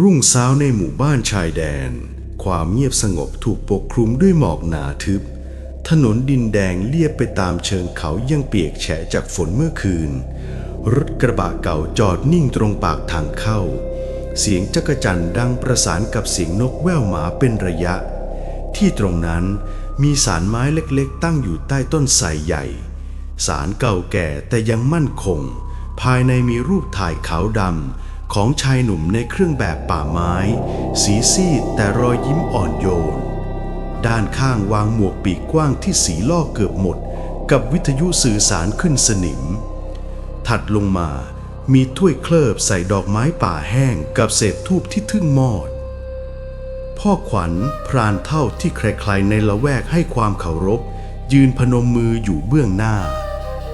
รุ่งเช้าในหมู่บ้านชายแดน ความเงียบสงบถูกปกคลุมด้วยหมอกหนาทึบ ถนนดินแดงเลียบไปตามเชิงเขายังเปียกแฉะจากฝนเมื่อคืน รถกระบะเก่าจอดนิ่งตรงปากทางเข้า เสียงจักจั่นดังประสานกับเสียงนกแว่วหมาเป็นระยะ ที่ตรงนั้นมีสารไม้เล็กๆ ตั้งอยู่ใต้ต้นไทรใหญ่ สารเก่าแก่แต่ยังมั่นคง ภายในมีรูปถ่ายขาวดำ ของชายหนุ่มในเครื่องแบบป่าไม้ สีซีดแต่รอยยิ้มอ่อนโยน ด้านข้างวางหมวกปีกกว้างที่สีลอกเกือบหมด กับวิทยุสื่อสารขึ้นสนิม ถัดลงมามีถ้วยเคลิบใส่ดอกไม้ป่าแห้งกับเศษทูบที่ทึ่งมอด พ่อขวัญพรานเท่าที่ใครๆในละแวกให้ความเคารพ ยืนพนมมืออยู่เบื้องหน้า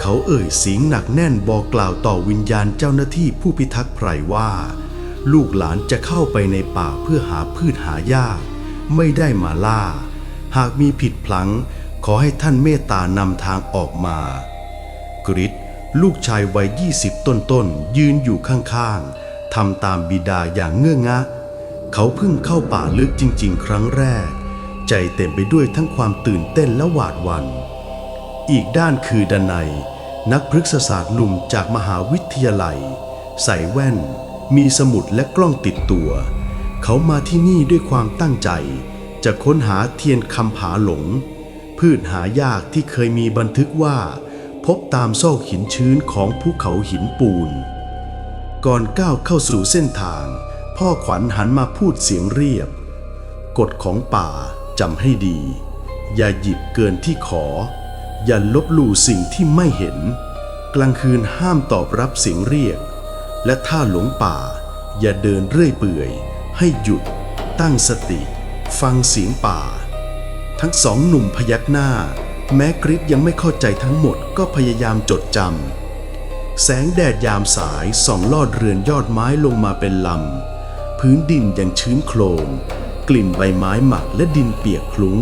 เขาเอ่ยเสียงหนักแน่นบอกกล่าวต่อวิญญาณเจ้าหน้าที่ผู้พิทักษ์ไพรว่า ลูกหลานจะเข้าไปในป่าเพื่อหาพืชหายาก ไม่ได้มาล่า หากมีผิดพลั้ง ขอให้ท่านเมตตานำทางออกมา กริชลูกชายวัยยี่สิบต้นๆ ยืนอยู่ข้างๆทำตามบิดาอย่างเงื่องะ เขาเพิ่งเข้าป่าลึกจริง ๆ ครั้งแรก ใจเต็มไปด้วยทั้งความตื่นเต้นและหวาดหวันอีกด้านคือดนัย นักพฤกษศาสตร์หนุ่มจากมหาวิทยาลัย ใส่แว่น มีสมุดและกล้องติดตัว เขามาที่นี่ด้วยความตั้งใจ จะค้นหาเทียนคำผาหลง พืชหายากที่เคยมีบันทึกว่า พบตามซอกหินชื้นของภูเขาหินปูน ก่อนก้าวเข้าสู่เส้นทาง พ่อขวัญหันมาพูดเสียงเรียบ กฎของป่าจำให้ดี อย่าหยิบเกินที่ขอ อย่าลบหลู่สิ่งที่ไม่เห็น กลางคืนห้ามตอบรับเสียงเรียก และถ้าหลงป่า อย่าเดินเรื่อยเปื่อย ให้หยุด ตั้งสติ ฟังเสียงป่า ทั้งสองหนุ่มพยักหน้า แม้กริชยังไม่เข้าใจทั้งหมดก็พยายามจดจำแสงแดดยามสายส่องลอดเรือนยอดไม้ลงมาเป็นลำพื้นดินยังชื้นโคลนกลิ่นใบไม้หมักและดินเปียกคลุ้ง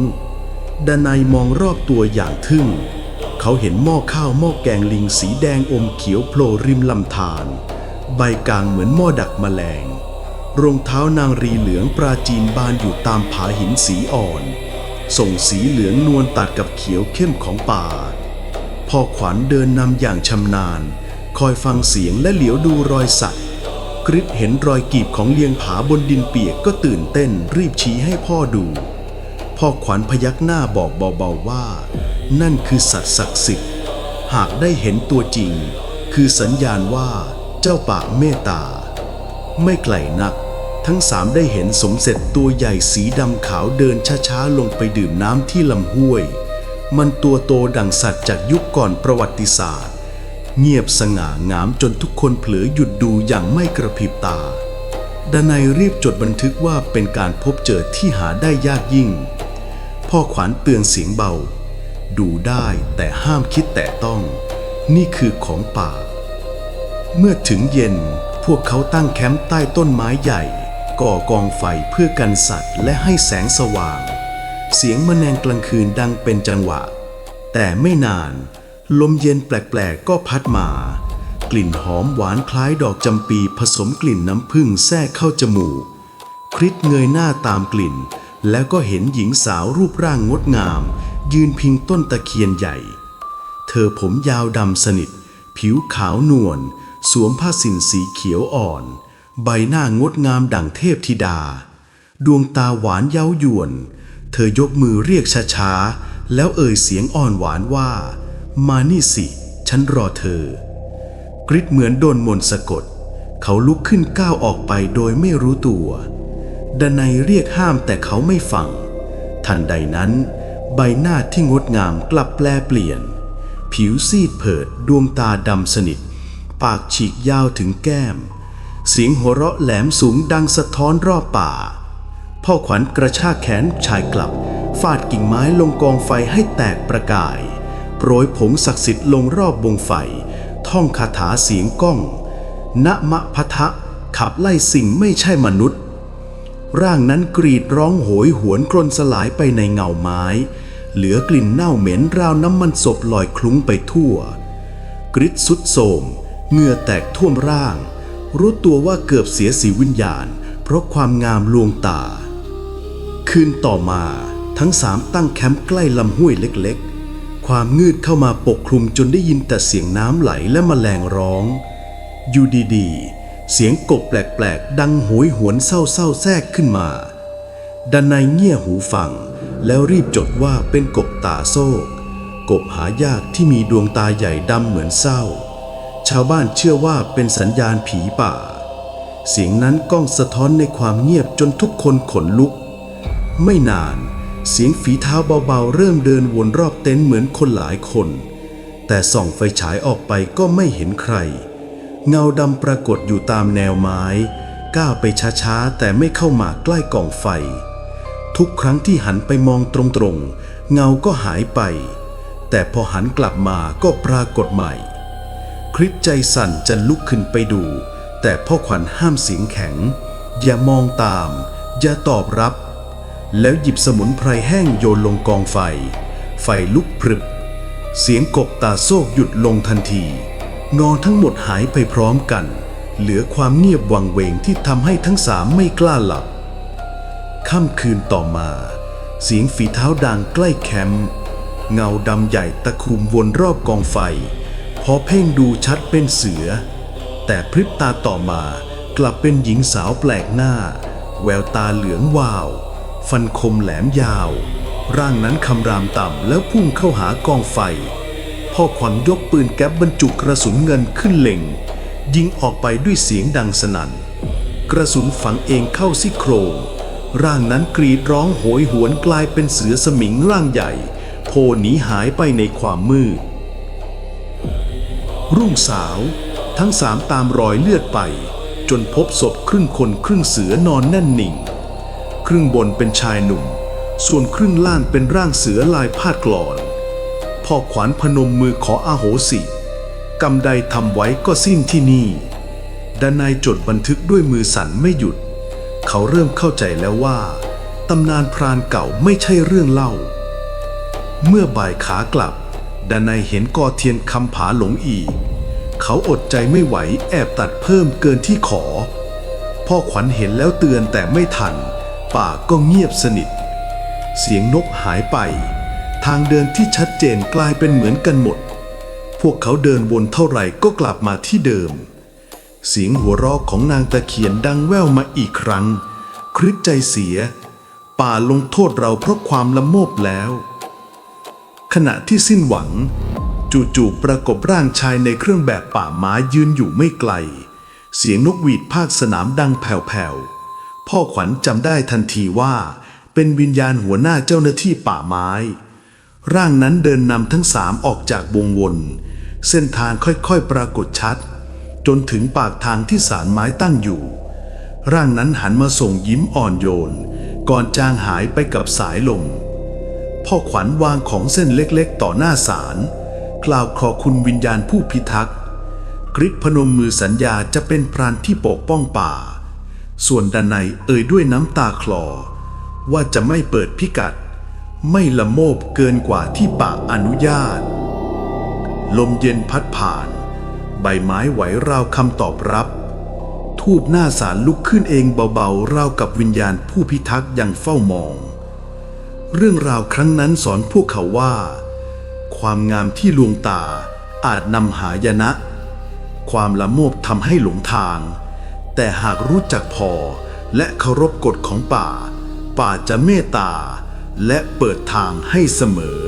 ดานายมองรอบตัวอย่างทึ่ง เขาเห็นหม้อข้าวหม้อแกงลิงสีแดงอมเขียวโผล่ริมลำธารใบกลางเหมือนหม้อดักแมลง รองเท้านางรีเหลืองปราจีนบานอยู่ตามผาหินสีอ่อน ส่งสีเหลืองนวลตัดกับเขียวเข้มของป่า พอขวัญเดินนำอย่างชำนาญ คอยฟังเสียงและเหลียวดูรอยสัตว์กริชเห็นรอยกีบของเลียงผาบนดินเปียกก็ตื่นเต้นรีบชี้ให้พ่อดู พ่อขวัญพยักหน้าบอกเบาๆว่า นั่นคือสัตว์ศักดิ์สิทธิ์ หากได้เห็นตัวจริง คือสัญญาณว่าเจ้าป่าเมตตา ไม่ไกลนัก ทั้งสามได้เห็นสมเสร็จตัวใหญ่สีดำขาวเดินช้าๆลงไปดื่มน้ำที่ลำห้วย มันตัวโตดังสัตว์จากยุคก่อนประวัติศาสตร์ เงียบสง่างามจนทุกคนเผลอหยุดดูอย่างไม่กระพริบตาดานายรีบจดบันทึกว่าเป็นการพบเจอที่หาได้ยากยิ่ง พ่อขวัญเตือนเสียงเบา ดูได้แต่ห้ามคิดแต่ต้อง นี่คือของป่า เมื่อถึงเย็นพวกเขาตั้งแคมป์ใต้ต้นไม้ใหญ่ ก่อกองไฟเพื่อกันสัตว์และให้แสงสว่าง เสียงมแมลงกลางคืนดังเป็นจังหวะ แต่ไม่นาน ลมเย็นแปลกๆก็พัดมา กลิ่นหอมหวานคล้ายดอกจำปีผสมกลิ่นน้ำผึ้งแทรกเข้าจมูกคริสเงยหน้าตามกลิ่น แล้วก็เห็นหญิงสาวรูปร่างงดงาม ยืนพิงต้นตะเคียนใหญ่ เธอผมยาวดำสนิท ผิวขาวนวลสวมผ้าสินสีเขียวอ่อน ใบหน้างดงามดั่งเทพธิดา ดวงตาหวานเย้ายวน เธอยกมือเรียกช้าๆ แล้วเอ่ยเสียงอ่อนหวานว่า มานี่สิ ฉันรอเธอ กริดเหมือนโดนมนต์สะกด เขาลุกขึ้นก้าวออกไปโดยไม่รู้ตัว ดนัยเรียกห้ามแต่เขาไม่ฟัง ทันใดนั้น ใบหน้าที่งดงามกลับแปลเปลี่ยน ผิวซีดเผิดดวงตาดำสนิท ปากฉีกยาวถึงแก้ม เสียงหัวเราะแหลมสูงดังสะท้อนรอบป่า พ่อขวัญกระชากแขนชายกลับ ฟาดกิ่งไม้ลงกองไฟให้แตกประกาย โปรยผงศักดิ์สิทธิ์ลงรอบวงไฟ ท่องคาถาเสียงก้องนมะพะทะขับไล่สิ่งไม่ใช่มนุษย์ ร่างนั้นกรีดร้องโหยหวนกลนสลายไปในเงาไม้ เหลือกลิ่นเน่าเหม็นราวน้ำมันศพลอยคลุ้งไปทั่ว กริดสุดโสมเหงื่อแตกท่วมร่าง รู้ตัวว่าเกือบเสียสีวิญญาณ เพราะความงามลวงตา คืนต่อมาทั้งสามตั้งแคมป์ใกล้ลำห้วยเล็กๆ ความมืดเข้ามาปกคลุมจนได้ยินแต่เสียงน้ำไหลและแมลงร้อง อยู่ดีๆ เสียงกบแปลกๆ ดังโหยหวนเศร้าๆแทรกขึ้นมาดันในเงี่ยหูฟัง แล้วรีบจดว่าเป็นกบตาโซก กบหายากที่มีดวงตาใหญ่ดำเหมือนเศร้า ชาวบ้านเชื่อว่าเป็นสัญญาณผีป่า เสียงนั้นก้องสะท้อนในความเงียบจนทุกคนขนลุก ไม่นานเสียงฝีเท้าเบาๆ เริ่มเดินวนรอบเต็นท์เหมือนคนหลายคน แต่ส่องไฟฉายออกไปก็ไม่เห็นใคร เงาดำปรากฏอยู่ตามแนวไม้ ก้าวไปช้าๆ แต่ไม่เข้ามาใกล้กองไฟ ทุกครั้งที่หันไปมองตรงๆ เงาก็หายไป แต่พอหันกลับมาก็ปรากฏใหม่ คริสใจสั่นจะลุกขึ้นไปดู แต่พ่อขวัญห้ามเสียงแข็ง อย่ามองตาม อย่าตอบรับ แล้วหยิบสมุนไพรแห้งโยนลงกองไฟ ไฟลุกพรึบ เสียงกบตาโซกหยุดลงทันที นอนทั้งหมดหายไปพร้อมกัน เหลือความเงียบวังเวงที่ทำให้ทั้งสามไม่กล้าหลับ ค่ำคืนต่อมา เสียงฝีเท้าดังใกล้แคมป์เงาดำใหญ่ตะคุมวนรอบกองไฟ พอเพ่งดูชัดเป็นเสือ แต่พริบตาต่อมากลับเป็นหญิงสาวแปลกหน้า แววตาเหลืองวาว ฟันคมแหลมยาว ร่างนั้นคำรามต่ำแล้วพุ่งเข้าหากองไฟ พ่อขวัญยกปืนแก๊ปบรรจุกระสุนเงินขึ้นเล็ง ยิงออกไปด้วยเสียงดังสนั่น กระสุนฝังเองเข้าซี่โครง ร่างนั้นกรีดร้องโหยหวนกลายเป็นเสือสมิงร่างใหญ่ โผล่หนีหายไปในความมืด รุ่งสาว ทั้งสามตามรอยเลือดไป จนพบศพครึ่งคนครึ่งเสือนอนแน่นหนิ่ง ครึ่งบนเป็นชายหนุ่ม ส่วนครึ่งล่างเป็นร่างเสือลายพาดกลอน พ่อขวัญพนมมือขออาโหสิ กรรมใดทำไว้ก็สิ้นที่นี่ดานายจดบันทึกด้วยมือสั่นไม่หยุด เขาเริ่มเข้าใจแล้วว่าตำนานพรานเก่าไม่ใช่เรื่องเล่า เมื่อบ่ายขากลับดานายเห็นกอเทียนคำผาหลงอีก เขาอดใจไม่ไหวแอบตัดเพิ่มเกินที่ขอ พ่อขวัญเห็นแล้วเตือนแต่ไม่ทัน ป่าก็เงียบสนิท เสียงนกหายไปางเดินที่ชัดเจนกลายเป็นเหมือนกันหมด พวกเขาเดินวนเท่าไหร่ก็กลับมาที่เดิม เสียงหัวเราะของนางตะเคียนดังแว่วมาอีกครั้ง คริสใจเสีย ป่าลงโทษเราเพราะความละโมบแล้ว ขณะที่สิ้นหวัง จู่ๆปรากฏร่างชายในเครื่องแบบป่าไม้ยืนอยู่ไม่ไกล เสียงนกหวีดภาคสนามดังแผ่วๆพ่อขวัญจำได้ทันทีว่าเป็นวิญญาณหัวหน้าเจ้าหน้าที่ป่าไม้ ร่างนั้นเดินนำทั้งสามออกจากวงวน เส้นทางค่อยๆปรากฏชัด จนถึงปากทางที่สารไม้ตั้งอยู่ ร่างนั้นหันมาส่งยิ้มอ่อนโยน ก่อนจางหายไปกับสายลม พ่อขวัญวางของเส้นเล็กๆ ต่อหน้าศาลกล่าวขอคุณวิญญาณผู้พิทักษ์กริชพนมมือสัญญาจะเป็นพรานที่ปกป้องป่า ส่วนดานในยเอ่ยด้วยน้ำตาคลอ ว่าจะไม่เปิดพิกัด ไม่ละโมบเกินกว่าที่ป่าอนุญาต ลมเย็นพัดผ่าน ใบไม้ไหวราวคำตอบรับ ทูบหน้าศาลลุกขึ้นเองเบาๆราวกับวิญญาณผู้พิทักษ์ยังเฝ้ามอง เรื่องราวครั้งนั้นสอนพวกเขาว่า ความงามที่ลวงตาอาจนำหายนะ ความละโมบทำให้หลงทาง แต่หากรู้จักพอและเคารพกฎของป่า ป่าจะเมตตา และเปิดทางให้เสมอ